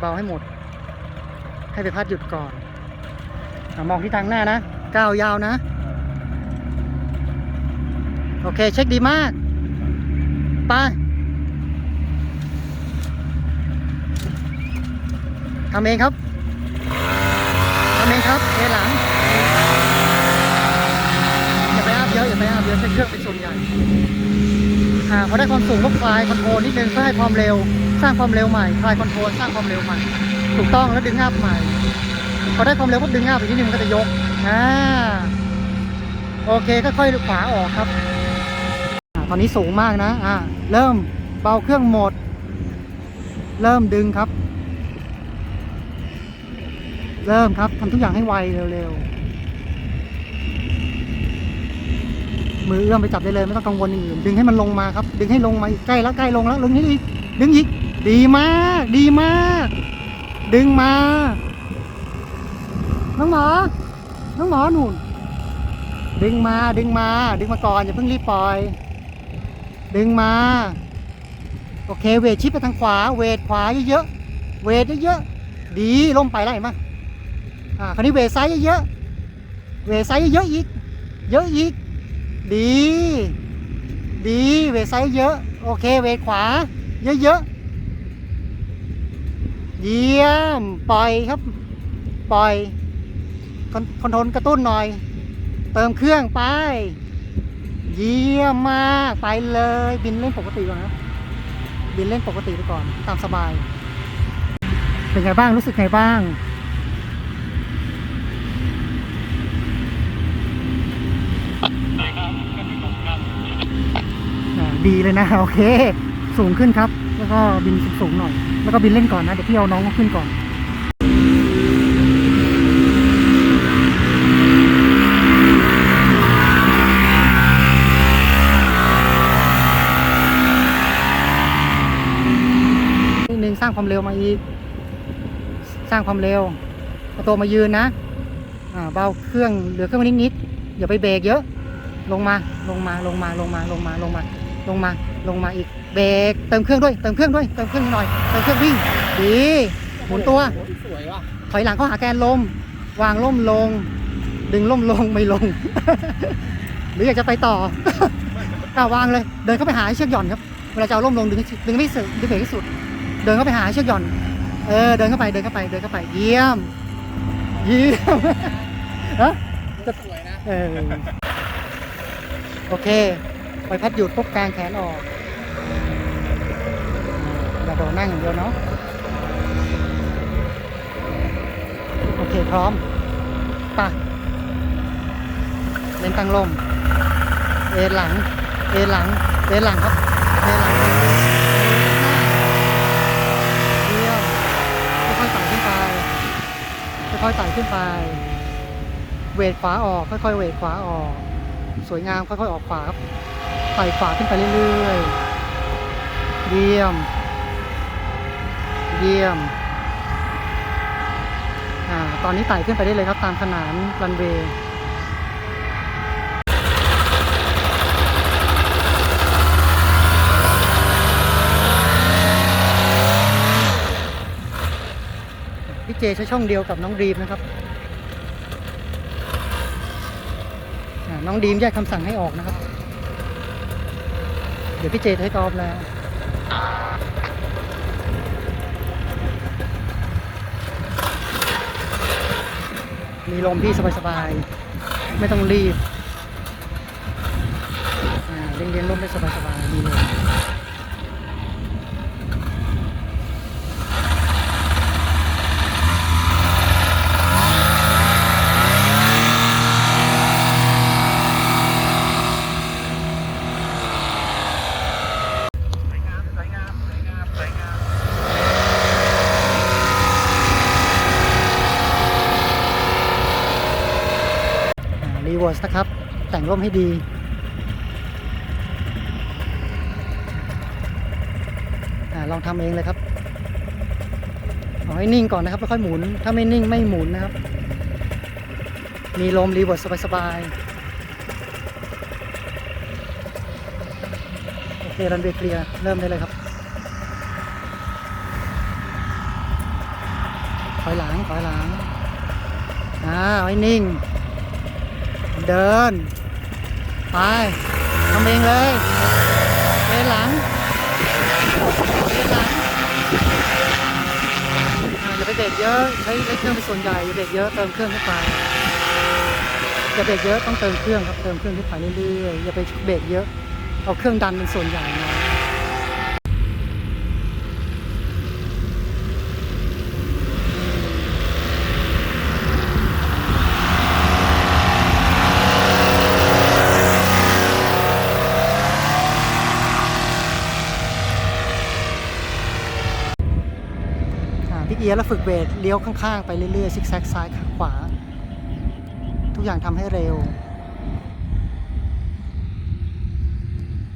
เบาให้หมด ให้ไปพัดหยุดก่อนอมองที่ทางหน้านะก้าวยาวนะ โอเค เช็คดีมาก ไปทำเองครับทำเองครับเทหลังอย่าไปอัพเยอะอย่าไปอัพเยอะใช้เครื่องเป็นส่วนใหญ่อ่าพอได้ความสูงก็คลายคอนโทรลนิดนึงเพื่อให้ความเร็ว สร้างความเร็วใหม่คลายคอนโทรลสร้างความเร็วใหม่ ถูกต้องแล้วดึงอัพใหม่ พอได้ความเร็วก็ดึงอัพอีกนิดนึงมันก็จะยกอ่าโอเคก็ค่อยๆขวาออกครับตอนนี้สูงมากนะอ่าเริ่มเบาเครื่องหมด เริ่มดึงครับ เริ่มครับทำทุกอย่างให้ไวเร็วๆ มือเอื้อมไปจับได้เลยไม่ต้องกังวลอื่นดึงให้มันลงมาครับ ดึงให้ลงมาอีกใกล้แล้วใกล้ลงแล้วลงนี้อีกดึงอีก ดีมาก ดีมาก ดึงมา น้องหมอ น้องหมอหนุนดึงมา ดึงมา ดึงมาก่อนอย่าเพิ่งรีบปล่อย ดึงมา โอเค เวทชิปไปทางขวา เวทขวาเยอะๆ เวทเยอะๆ ดีล่มไปแล้วเห็นไหมอ่า คราวนี้เวทซ้ายเยอะๆ เวทซ้ายเยอะอีก เยอะอีก ดี ดี เวทซ้ายเยอะ โอเค เวทขวา เยอะๆ เยี่ยม ปล่อยครับ ปล่อยคอนคอนโทรลกระตุ้นหน่อย เติมเครื่องไป เยี่ยมมาก ไปเลย บินเล่นปกติก่อนนะบินเล่นปกติไปก่อน ตามสบาย เป็นไงบ้าง รู้สึกไงบ้างดีเลยนะ โอเค สูงขึ้นครับ แล้วก็บินสูงๆหน่อย แล้วก็บินเล่นก่อนนะ เดี๋ยวพี่เอาน้องขึ้นก่อนนิดนึงสร้างความเร็วมาอีก สร้างความเร็วเอาตัวมายืนนะอ่าเบาเครื่องเหลือเครื่องมานิดนิดๆอย่าไปเบรกเยอะ ลงมาลงมาลงมาลงมาลงมาลงมา ลงมาลงมาอีกเบรกเติมเครื่องด้วยเติมเครื่องด้วยเติมเครื่องหน่อยเติมเครื่องวิ่งดีหมุนตัวสวยว่ะถอยหลังเข้าหาแกนลม วางล่มลง ดึงล่มลงไม่ลง หรืออยากจะไปต่ออ่าวางเลย เดินเข้าไปหาให้เชือกหย่อนครับเวลาจะเอาล่มลงดึงให้ดึงไม่สุดดึงเบรกให้สุด เดินเข้าไปหาให้เชือกหย่อน เออเดินเข้าไปเดินเข้าไปเดินเข้าไปเยี่ยมเยี่ยมฮะจะสวยนะเออโอเค ปพัดหยุดปุ๊บกลางแขนออกอย่าโดดนั่งอย่างเดียวเนาะโอเคพร้อมไป่ะเล่นตั้งลม เอหลัง เอหลัง เอหลังครับ เอหลังเยี่ยมค่อยๆไต่ขึ้นไปค่อยๆไต่ขึ้นไป เวทขวาออก ค่อยๆเวทขวาออก สวยงามค่อยๆออกขวาครับ ไต่ขวาขึ้นไปเรื่อยๆ เยี่ยม เยี่ยม อ่า ตอนนี้ไต่ขึ้นไปได้เลยครับตามขนานรันเวย์พี่เจใช้ช่องเดียวกับน้องดีมนะครับอ่าน้องดีมแยกคำสั่งให้ออกนะครับ เดี๋ยวพี่เจให้กอล์ฟแล้วมีลมที่สบายๆ ไม่ต้องรีบเลี้ยงๆลมได้สบายๆ มีลม สวยงาม สวยงาม สวยงาม สวยงาม รีเวสนะครับ แต่งร่มให้ดีอลองทำเองเลยครับเอาให้นิ่งก่อนนะครับแล้วค่อยหมุน ถ้าไม่นิ่งไม่หมุนนะครับ มีลมรีเวิร์สสบายๆ โอเค รันเวย์เคลียร์ เริ่มได้เลยครับ ถอยหลัง ถอยหลัง อ่าไว้นิ่ง เดิน ไปทำเองเลยเลนหลังเลนหลังอ่าอย่าไปเบรกเยอะใช้เล็กเครื่องเป็นส่วนใหญ่อย่าเบรกเยอะเติมเครื่องเข้าไปอย่าเบรกเยอะต้องเติมเครื่องครับเติมเครื่องขึ้นไปเรื่อยๆอย่าไปเบรกเยอะเอาเครื่องดันเป็นส่วนใหญ่นะ อ่า พลิกเอียร์แล้วฝึกเบรกเลี้ยวข้างๆ ไปเรื่อยๆซิกแซกซ้ายขวา ทุกอย่างทำให้เร็ว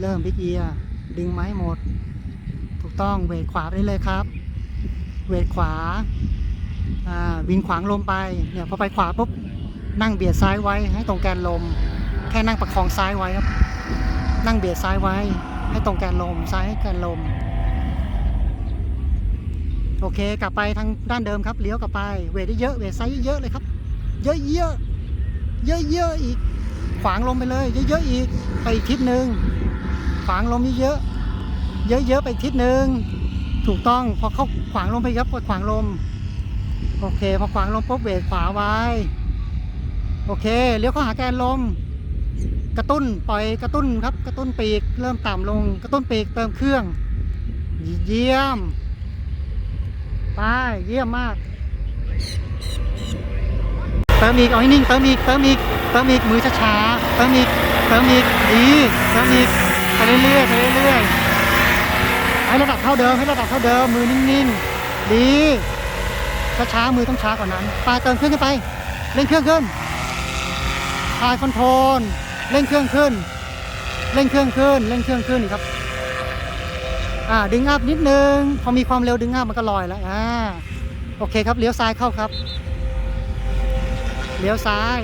เริ่มพลิกเอียร์ดึงไม้หมด ถูกต้องเวทขวาไปเลยครับ เวทขวาวินขวางลมไปเนี่ยพอไปขวาปุ๊บนั่งเบียดซ้ายไว้ให้ตรงแกนลม แค่นั่งประคองซ้ายไว้ครับ นั่งเบียดซ้ายไว้ให้ตรงแกนลมซ้ายให้แกนลม โอเค กลับไปทางด้านเดิมครับ เลี้ยวกลับไป เวทเยอะ เวทไซส์เยอะเลยครับ เยอะๆเยอะๆอีก ขวางลมไปเลย เยอะๆอีก ไปอีกทิศหนึ่ง ขวางลมเยอะเยอะๆไปอีกทิศหนึ่ง ถูกต้อง พอเข้าขวางลมไปครับกดขวางลม โอเค พอขวางลมปุ๊บเวทขวาไว้ โอเค เลี้ยวเข้าหาแกนลม กระตุ้น ปล่อยกระตุ้นครับ กระตุ้นปีก เริ่มต่ำลง กระตุ้นปีกเติมเครื่อง เยี่ยม ไปเยี่ยมมาก เติมอีก เอาให้นิ่ง เติมอีก เติมอีก เติมอีก มือช้าๆ เติมอีก เติมอีก ดี เติมอีก ไปเรื่อยๆ ไปเรื่อยๆ ให้ระดับเท่าเดิม ให้ระดับเท่าเดิม มือนิ่งๆ ดี ช้าๆ มือต้องช้ากว่านั้นไปเติมเครื่องขึ้นไป เร่งเครื่องขึ้นคลายคอนโทรล เร่งเครื่องขึ้น เร่งเครื่องขึ้น เร่งเครื่องขึ้นอีกครับ อ่าดึงอัพนิดนึง พอมีความเร็วดึงอัพมันก็ลอยแล้วอ่าโอเคครับเลี้ยวซ้ายเข้าครับเลี้ยวซ้าย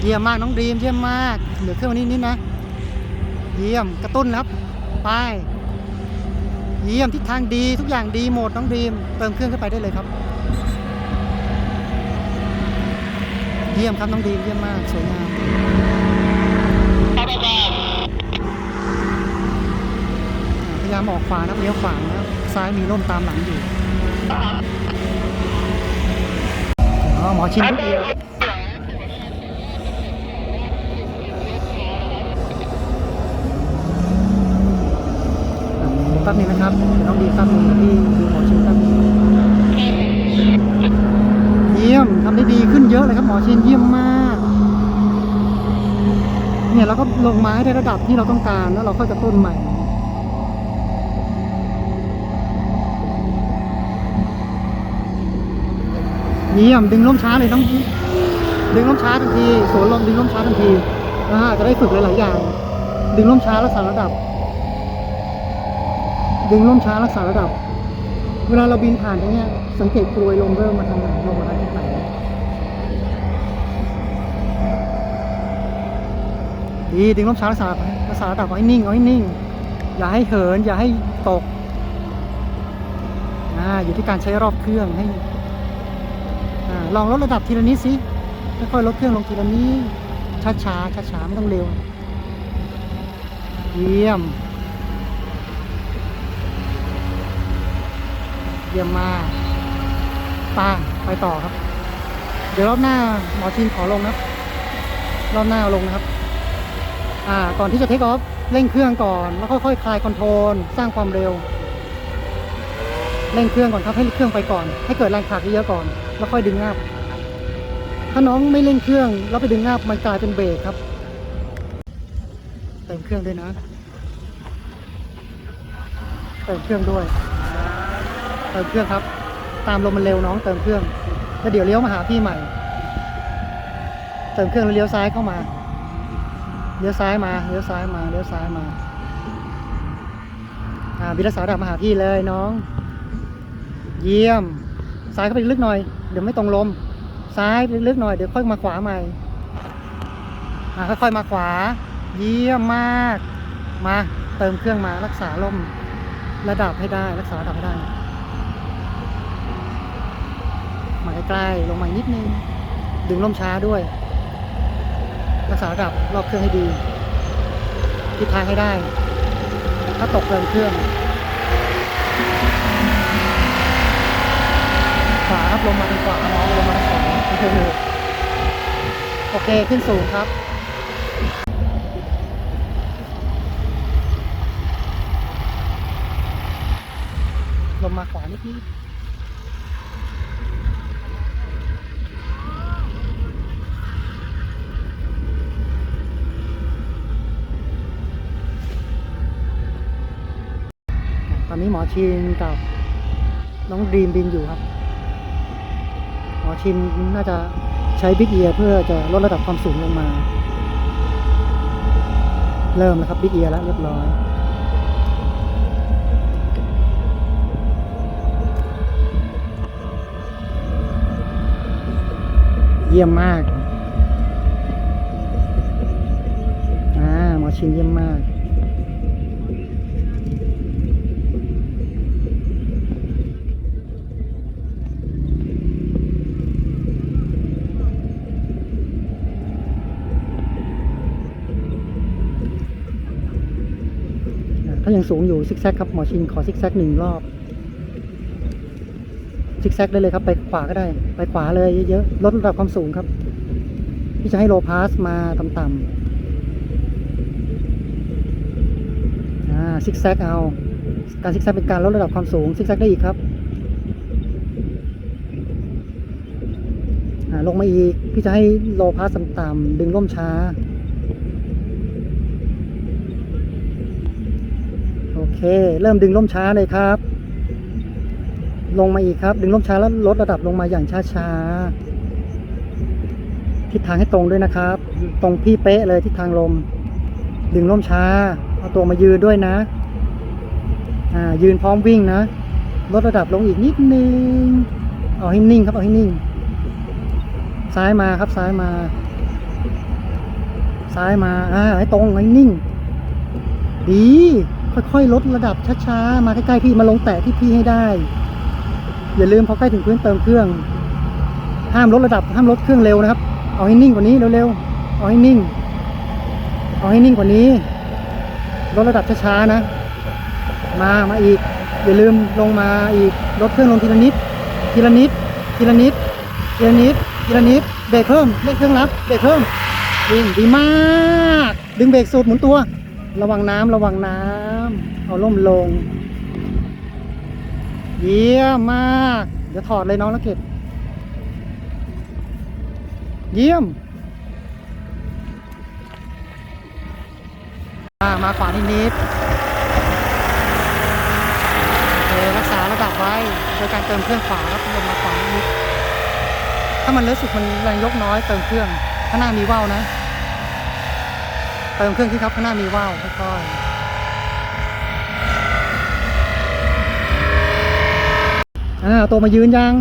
เยี่ยมมากน้องดีมเยี่ยมมากเหลือเครื่องนี้นิดนะ เยี่ยมกระตุ้นครับไปเยี่ยมทิศทางดีทุกอย่างดีหมดน้องดีมเติมเครื่องขึ้นไปได้เลยครับ เยี่ยมครับน้องดีเยี่ยมมากสวยงามพยายามออกขวานะเลี้ยวขวานะซ้ายมีร่มตามหลังอยู่อ๋อหมอชินเดียวแป๊บนึงนะครับน้องดีแป๊บนึงนะพี่ดูหมอชินแป๊บนึง เยี่ยมทำได้ดีขึ้นเยอะเลยครับหมอเชนเยี่ยมมาก เนี่ยเราก็ ลงมาให้ได้ระดับที่เราต้องการแล้วเราค่อยกระตุ้นใหม่เยี่ยมดึงล้มช้าเลยต้องดึงล้มช้าทันทีสวนลมดึงล้มช้าทันทีอาจะได้ฝึกหลายๆอย่าง ดึงล้มช้ารักษาระดับ ดึงล้มช้ารักษาระดับ เวลาเราบินผ่านตรงนี้สังเกตกลวยลมเริ่มมาทางไหนลงมาทางทิศไหน ดีดึงลมช้ารักษารักษาระดับเอาให้นิ่งเอาให้นิ่ง อย่าให้เหิน อย่าให้ตกอ่าอยู่ที่การใช้รอบเครื่องให้อ่าลองลดระดับทีละนิดสิค่อยๆลดเครื่องลงทีละนิดช้าช้าช้าช้าๆไม่ต้องเร็ว เยี่ยม เยี่ยมมากป้างไปต่อครับ เดี๋ยวรอบหน้าหมอทีมขอลงนะครับรอบหน้าเอาลงนะครับ ก่อนที่จะเทคออฟเร่งเครื่องก่อน แล้วค่อยๆคลายคอนโทรลสร้างความเร็วเร่งเครื่องก่อนครับให้เครื่องไปก่อน ให้เกิดแรงผลักเยอะก่อน แล้วค่อยดึงงับถ้าน้องไม่เร่งเครื่องแล้วไปดึงงับมันกลายเป็นเบรกครับเติมเครื่องด้วยนะเติมเครื่องด้วย เติมเครื่องครับ ตามลมมันเร็วน้องเติมเครื่องแล้วเดี๋ยวเลี้ยวมาหาพี่ใหม่ เติมเครื่องแล้วเลี้ยวซ้ายเข้ามา ลี้ยวซ้ายมาเลี้ยวซ้ายมาเลี้ยวซ้ายมาอ่าบิลสาดับมาหาพี่เลยน้อง เยี่ยม ซ้ายเข้าไปลึกหน่อย เดี๋ยวไม่ตรงลม ซ้ายลึกหน่อยเดี๋ยวค่อยมาขวาใหม่มาค่อยๆมาขวา เยี่ยมมาก มาเติมเครื่องมารักษาลมระดับให้ได้รักษาระดับให้ได้มาใกล้ๆลงมาอีกนิดนึงดึงลมช้าด้วย รักษาระดับรอบเครื่องให้ดีทิศทางให้ได้ ถ้าตกเติมเครื่อง ขวาครับลงมาทางขวาน้องลงมาทางขวาโอเคขึ้นสูงครับลงมาขวานิดนิดตอ นี้หมอชินกับน้องดีมบินอยู่ครับ หมอชินน่าจะใช้บิ๊กเอียเพื่อจะลดระดับความสูงลงมา เริ่มแล้วครับบิ๊กเอียแล้วเรียบร้อยเยี่ยมมาก อ่า หมอชินเยี่ยมมาก อ่าถ้ายัง สูงอยู่ซิกแซกครับหมอชินขอซิกแซกหนึ่งรอบซิกแซกได้เลยครับ ไปขวาก็ได้ ไปขวาเลยเยอะๆลดระดับความสูงครับ ที่จะให้โลพาสมาต่ำๆอ่าซิกแซกเอา การซิกแซกเป็นการลดระดับความสูงซิกแซกได้อีกครับลงมาอีกพี่จะให้โลพาสต่ำๆดึงร่มช้า โอ เค เริ่มดึงร่มช้าเลยครับ ลงมาอีกครับ ดึงร่มช้าแล้วลดระดับลงมาอย่างช้าๆทิศทางให้ตรงด้วยนะครับ ตรงพี่เป๊ะเลยทิศทางลม ดึงร่มช้า เอาตัวมายืนด้วยนะ อ่า ยืนพร้อมวิ่งนะ ลดระดับลงอีกนิดนึง เอาให้นิ่งครับเอาให้นิ่ง ซ้ายมาครับซ้ายมา ซ้ายมา อ่า ให้ตรงให้นิ่ง ดี ค่อยๆลดระดับช้าๆ มาใกล้ๆพี่มาลงแตะที่พี่ให้ได้ อย่าลืมพอใกล้ถึงพื้นเติมเครื่อง ห้ามลดระดับห้ามลดเครื่องเร็วนะครับ เอาให้นิ่งกว่านี้เร็วๆเอาให้นิ่ง เอาให้นิ่งกว่านี้ลดระดับช้าๆนะ มามาอีก อย่าลืมลงมาอีกลดเครื่องลงทีละนิด ทีละนิด ทีละนิดทีละนิดทีละนิดเบรกเพิ่มเร่งเครื่องรับเบรกเพิ่มวิ่งดีมาก ดึงเบรกสูดหมุนตัว ระวังน้ำระวังน้ำ เอาล่มลง เยี่ยมมาก เดี๋ยวถอดเลยน้องแล้วเก็บ เยี่ยม มามาขวานิดนิดโอเครักษาระดับไว้ โดยการเติมเครื่องขวาครับลงมาขวานิดถ้ามันรู้สึกมันแรงยกน้อยเติมเครื่อง ข้างหน้ามีว่าวนะ เติมเครื่องที่ครับข้างหน้ามีว่าวค่อยๆ อ่าเอาตัวมายืนยัง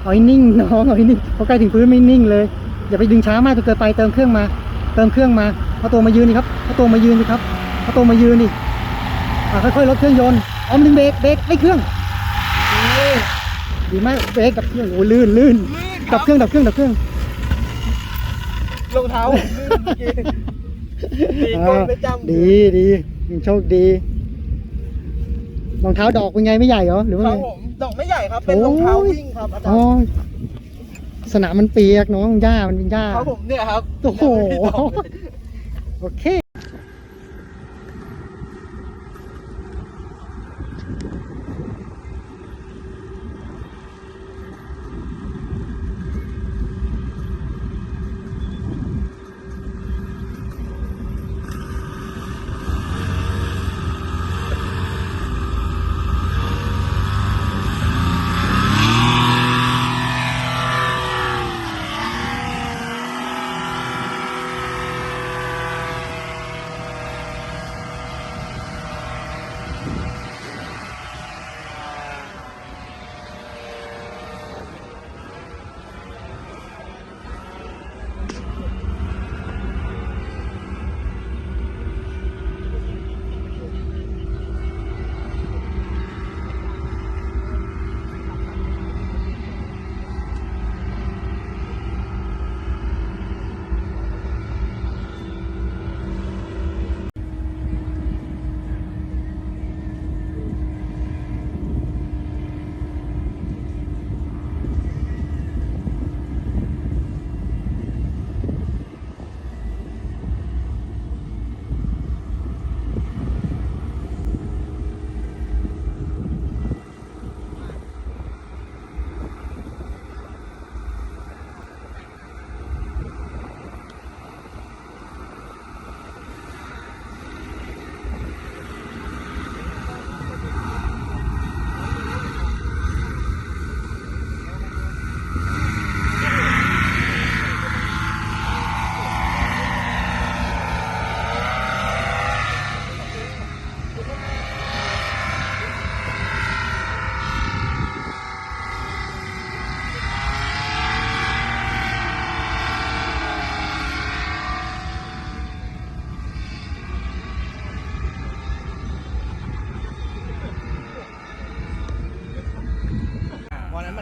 เอาให้นิ่งน้องเอาให้นิ่งพอใกล้ถึงพื้นไม่นิ่งเลยอย่าไปดึงช้ามากจนเกินไปเติมเครื่องมา เติมเครื่องมาเอาตัวมายืนนี่ครับเอาตัวมายืนนี่ครับเอาตัวมายืนนี่อ่าค่อยๆลดเครื่องยนต์ออมดึงเบรกเบรกให้เครื่องดีดีมากเบรกกับเครื่องโอ้ลื่นลื่นดับเครื่องดับเครื่องดับเครื่องรองเท้าผมลื่นเมื่อกี้ดีกดไปจำดีดียังโชคดี รองเท้าดอกเป็นไงไม่ใหญ่เหรอหรือว่าครัไงบผมดอกไม่ใหญ่ครับ เป็นรองเท้าวิ่งครับอาจารอ๋อย์สนามมันเปียกน้องหญ้ามันเป็นหญ้า ครับผมเนี่ยครับโอ้โห โอเค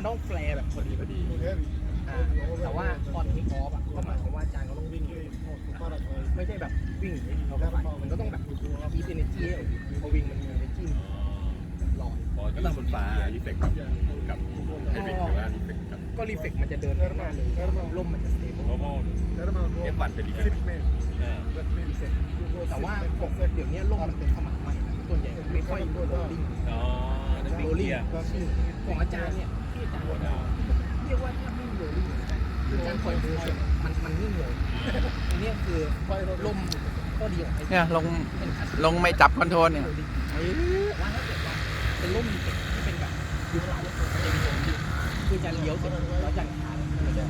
มันต้องแฟร์แบบพอดีพอดีอ่าแต่ว่าตอนเทคออฟอะก็หมายความว่าอาจารย์ก็ต้องวิ่งไม่ใช่แบบวิ่งเราก็ไปมันก็ต้องแบบมีเอเนจีพอวิ่งมันมีเอเนจีลอยพอก็ตั้งบนฟ้ารีเฟกกับกับไฮบริดหรือว่ารีเฟกกับก็รีเฟกมันจะเดินข้างหน้าเลยร่มมันจะสเตเบิลโนมเอฟวันเป็นรีเฟกเออแต่ว่าปกเดี๋ยวนี้ร่มมันเป็นสมัครใหม่ส่วนใหญ่ไม่ค่อยโรลลิ่งอ๋อนั่นเป็นโรลลิ่เกีงของอาจารย์เนี่ย ที่อาจารย์บอกว่าเรียกว่าแทบไม่มีโรลลิ่งเลยคืออาจารย์ปล่อยมือเสร็จมันมันนิ่งเลยอันเนี้ยคือร่มข้อดีของไอ้เนี่ยลงเป็นคัสลงไม่จับคอนโทรลเนี่ยว่าถ้าเกิดว่าเป็นร่มมีเทคที่เป็นแบบยูไลท์มันจะมีโรลลิ่งคือจะเลี้ยวเสร็จแล้วจะขาดมันจะ